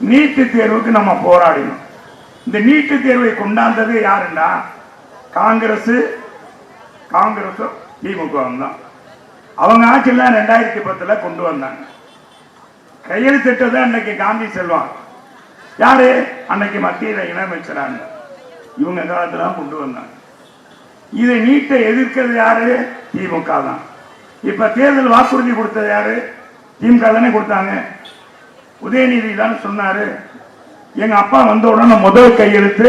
நீட்டு தேர்வுக்கு நம்ம போராடினோம். இந்த நீட்டு தேர்வை கொண்டாந்தது யாருன்னா காங்கிரஸ் காங்கிரஸும் திமுகவும் தான். அவங்க ஆட்சியில் ரெண்டாயிரத்தி பத்தில் கொண்டு வந்தாங்க. கையெழுத்திட்டதை அன்னைக்கு காந்தி செல்வம் யாரு? அன்னைக்கு மத்தியில் இணையமைச்சராங்க இவங்க காலத்தில் தான் கொண்டு வந்தாங்க. இதை நீட்டை எதிர்க்கிறது யாரு? திமுக தான். இப்போ தேர்தல் வாக்குறுதி கொடுத்தது யாரு? திமுக தானே கொடுத்தாங்க. உதயநிதி தான் சொன்னாரு. எங்க அப்பா வந்த உடனே முதல் கையெழுத்து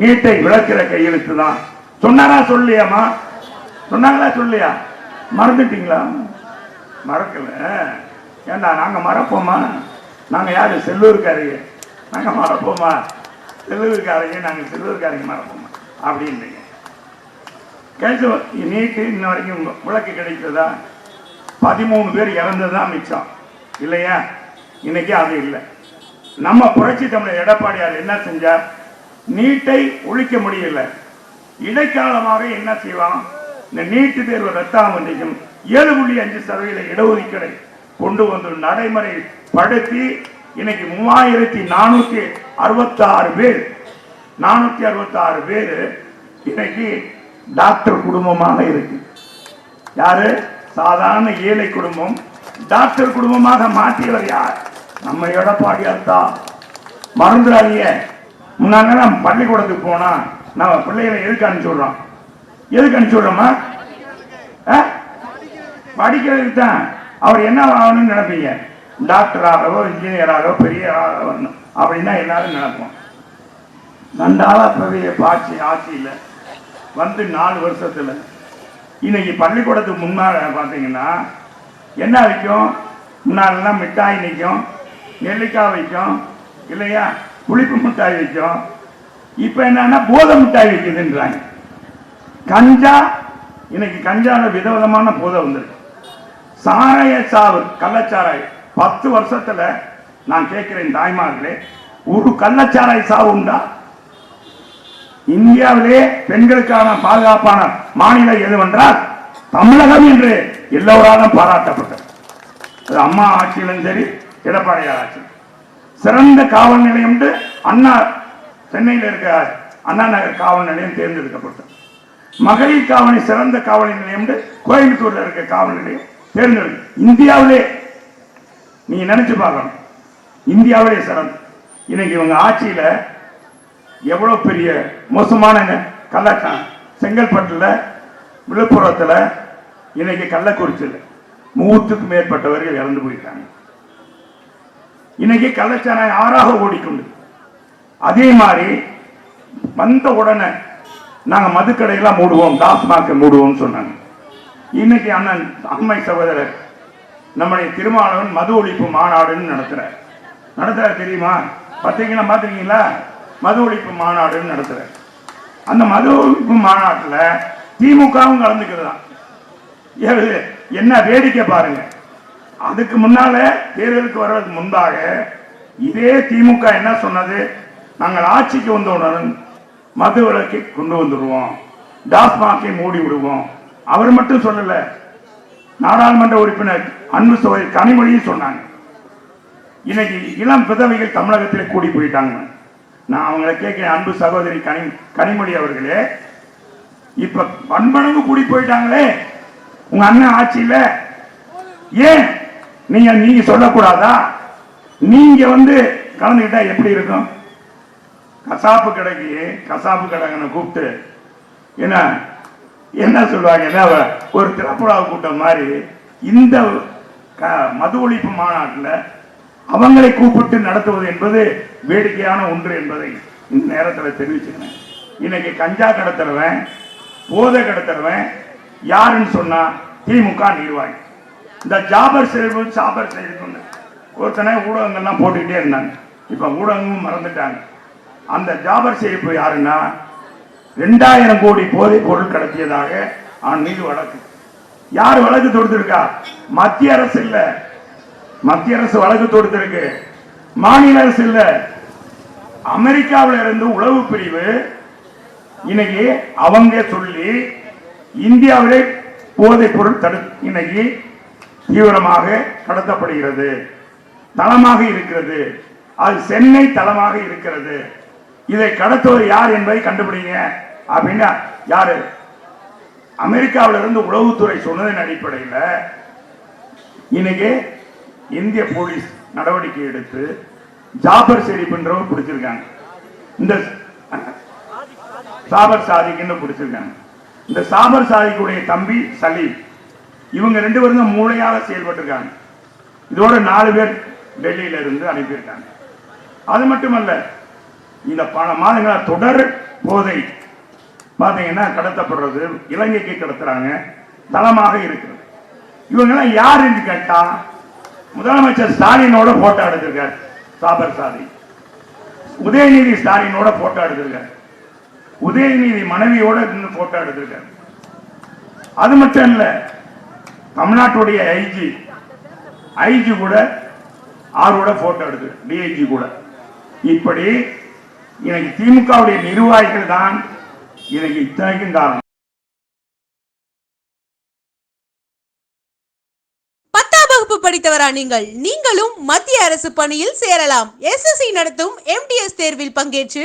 நீட்டை விளக்கிற கையெழுத்து தான். சொன்னாரா சொல்லியாமா சொன்னாங்களா சொல்லியா மறந்துட்டீங்களா? மறக்கல. ஏண்டா நாங்க மறப்போமா? நாங்க யாரு? செல்லூர்காரங்க நாங்க மறப்போமா? செல்லூர்காரங்க நாங்க செல்லூர்காரங்க மறப்போமா? அப்படின்றீங்க கழிச்சு நீட்டு இன்ன வரைக்கும் விளக்கு கிடைத்ததா? பதிமூணு பேர் இறந்ததுதான் மிச்சம். இல்லையா? இன்னைக்கு அது இல்லை. நம்ம புரட்சி தமிழர் எடப்பாடியார் என்ன செஞ்சார்? நீட்டை ஒழிக்க முடியல. இடைக்காலமாக என்ன செய்வான்? இந்த நீட்டு தேர்வு ரத்தாமன்றைக்கும் ஏழு புள்ளி அஞ்சு சதவீத இடஒதுக்கீடை கொண்டு வந்து நடைமுறை படுத்தி இன்னைக்கு மூவாயிரத்தி நானூத்தி அறுபத்தி ஆறு பேர் நானூத்தி அறுபத்தி ஆறு பேர் இன்னைக்கு டாக்டர் குடும்பமாக இருக்கு. யாரு? சாதாரண ஏழை குடும்பம். டாக்டர் குடும்பமாக மாற்றியவர் யார்? நம்ம எடப்பாடியார் தான் மறந்துடாதீங்க. முன்னாங்க நம்ம பள்ளிக்கூடத்துக்கு போனா நம்ம பிள்ளைகளை எதுக்கு அனுப்பிச்சுடுறோம் எதுக்கு அனுப்பிச்சுடுறோமா ஆ? படிக்கிறதுக்கு தான் அவர் என்ன ஆகணும்னு நினைப்பீங்க? டாக்டராகவோ இன்ஜினியராகவோ பெரிய ஆளாகவோ வரணும் அப்படின்னா எல்லாரும் நினைப்போம். நன்றாக பெரிய ஆட்சி ஆட்சியில் வந்து நாலு வருஷத்தில் இன்னைக்கு பள்ளிக்கூடத்துக்கு முன்னால் பார்த்தீங்கன்னா என்ன விற்கும் முன்னாலெல்லாம் மிட்டாய் நிற்கும் நெல்லிக்காய் விற்கும் இல்லையா? புளிப்பு மிட்டாய் வைக்கும். இப்போ என்னன்னா போதை மிட்டாய் வைக்குதுன்றாங்க. கஞ்சா இன்னைக்கு கஞ்சால விதவிதமான போதை வந்துருக்கு. சாராய சாவு கள்ளச்சாராய பத்து வருஷத்துல நான் கேட்கிறேன் தாய்மார்களே ஒரு கள்ளச்சாராய சாவு உண்டா? இந்தியாவிலே பெண்களுக்கான பாதுகாப்பான மாநிலம் எதுவென்றால் தமிழகம் என்று எல்லோராலும் பாராட்டப்பட்டது. அது அம்மா ஆட்சியிலும் சரி எடப்பாடியார் ஆட்சி சிறந்த காவல் நிலையம் அண்ணா சென்னையில் இருக்க அண்ணா நகர் காவல் நிலையம் தேர்ந்தெடுக்கப்பட்டது. மகளிர் காவலி சிறந்த காவல் நிலையம் கோயம்புத்தூர்ல இருக்க காவல் நிலையம் தேர்ந்தெடுக்க இந்தியாவிலே நீங்க நினைச்சு பார்க்கணும். இந்தியாவிலே சிறந்த. இன்னைக்கு இவங்க ஆட்சியில எவ்வளவு பெரிய மோசமான கள்ளச்சாரம் செங்கல்பட்டுல விழுப்புரத்துல இன்னைக்கு கள்ளக்குறிச்சியில் நூற்றுக்கும் மேற்பட்டவர்கள் இறந்து போயிட்டாங்க. இன்னைக்கு கள்ளச்சாராயம் ஆறாக ஓடிக்கொண்டு. அதே மாதிரி வந்த உடனே நாங்க மதுக்கடையெல்லாம் மூடுவோம் டாஸ்மாக மூடுவோம்னு சொன்னாங்க. இன்னைக்கு அண்ணன் அம்மை சகோதரர் நம்முடைய திருமாவளவன் மது ஒழிப்பு மாநாடுன்னு நடத்துறார். நடத்துறார் தெரியுமா? பார்த்தீங்கன்னா பார்த்துருக்கீங்களா? மது ஒழிப்பு மாநாடுன்னு நடத்துறார். அந்த மது ஒழிப்பு மாநாட்டில் திமுகவும் கலந்துக்கிறதா என்ன வேடிக்கை பாருங்க. அதுக்கு முன்னால தேர்தலுக்கு வர்றதுக்கு முன்பாக இதே திமுக என்ன சொன்னது? நாங்கள் ஆட்சிக்கு வந்தவுடன் மது விலக்கை கொண்டு வந்துடுவோம். டாஸ்மாகை மூடி விடுவோம். அவர் மட்டும் சொல்லல. நாடாளுமன்ற உறுப்பினர் அன்பு சோதரி கனிமொழியும் சொன்னாங்க. இன்னைக்கு இளம் பிதவிகள் தமிழகத்தில் கூடி போயிட்டாங்க. நான் அவங்கள கேட்கிறேன் அன்பு சகோதரி கனி கனிமொழி அவர்களே இப்ப பண்பனவு கூடி போயிட்டாங்களே. உங்க அண்ணன் ஆட்சியில் ஏன் நீங்க நீங்க சொல்லக்கூடாதா? நீங்க வந்து கலந்துக்கிட்டா எப்படி இருக்கும்? கசாப்பு கடைக்கு கசாப்பு கடைங்கன்னு கூப்பிட்டு என்ன என்ன சொல்லுவாங்க? என்ன ஒரு திறப்புழா கூட்டம் மாதிரி இந்த க- மது ஒழிப்பு மாநாட்டில் அவங்களை கூப்பிட்டு நடத்துவது என்பது வேடிக்கையான ஒன்று என்பதை இந்த நேரத்தில் தெரிவிச்சுக்கிறேன். இன்னைக்கு கஞ்சா கடத்துறவன் போதை கடத்துறவன் யாருன்னு சொன்னா திமுக நிர்வாகி. இந்த ஜாபர் செய்யும் சாபர் செல்வம் ஒருத்தனை ஊடகங்கள்லாம் போட்டுக்கிட்டே இருந்தாங்க. இப்ப ஊடகமும் மறந்துட்டாங்க. அந்த ஜாபர் செழிப்பு யாருன்னா ரெண்டாயிரம் கோடி போதைப் பொருள் கடத்தியதாக அவன் மீது வழக்கு. யார் வழக்கு தொடுத்திருக்கா? மத்திய அரசு இல்ல. மத்திய அரசு வழக்கு தொடுத்திருக்கு. மாநில அரசு இல்ல. அமெரிக்காவில இருந்து உளவு பிரிவு இன்னைக்கு அவங்க சொல்லி இந்தியாவிலே போதைப் பொருள் தடு இன்னைக்கு தீவிரமாக கடத்தப்படுகிறது. தளமாக இருக்கிறது. அது சென்னை தளமாக இருக்கிறது. இதை கடத்துவது யார் என்பதை கண்டுபிடிங்க. அப்படின்னா யாரு? அமெரிக்காவில இருந்து உளவுத்துறை சொன்னதன் அடிப்படையில் இன்னைக்கு இந்திய போலீஸ் நடவடிக்கை எடுத்து ஜாபர் செரிப்புன்றவ பிடிச்சிருக்காங்க. இந்த சாபர் சாதிக்குன்னு பிடிச்சிருக்காங்க. இந்த சாபர் சாதிக்குடைய தம்பி சலீம். இவங்க ரெண்டு பேரும் தான் மூளையாக செயல்பட்டிருக்காங்க. இதோட நாலு பேர் டெல்லியில இருந்து அனுப்பியிருக்காங்க. அது மட்டுமல்ல இந்த பல மாதங்களா தொடர் போதை பார்த்தீங்கன்னா கடத்தப்படுறது இலங்கைக்கு கடத்துறாங்க தளமாக இருக்கிறது. இவங்கெல்லாம் யார் என்று கேட்டா முதலமைச்சர் ஸ்டாலினோட போட்டோ எடுத்திருக்கார் சாபர் சாதி. உதயநிதி ஸ்டாலினோட போட்டோ எடுத்திருக்கார். உதயநிதி மனைவியோட நின்று போட்டோ எடுத்திருக்கார். அது மட்டும் இல்லை தமிழ்நாட்டுடைய ஐஜி. ஐஜி கூட ஆரோட போட்டோ எடுத்து டிஐஜி கூட. இப்படி எனக்கு திமுகவுடைய நிர்வாகிகள் தான் எனக்கு இத்தனைக்கும் காரணம். பத்தாம் வகுப்பு படித்தவரா நீங்கள்? நீங்களும் மத்திய அரசு பணியில் சேரலாம். எஸ்எஸ்சி நடத்தும் எம்டிஎஸ் தேர்வில் பங்கேற்று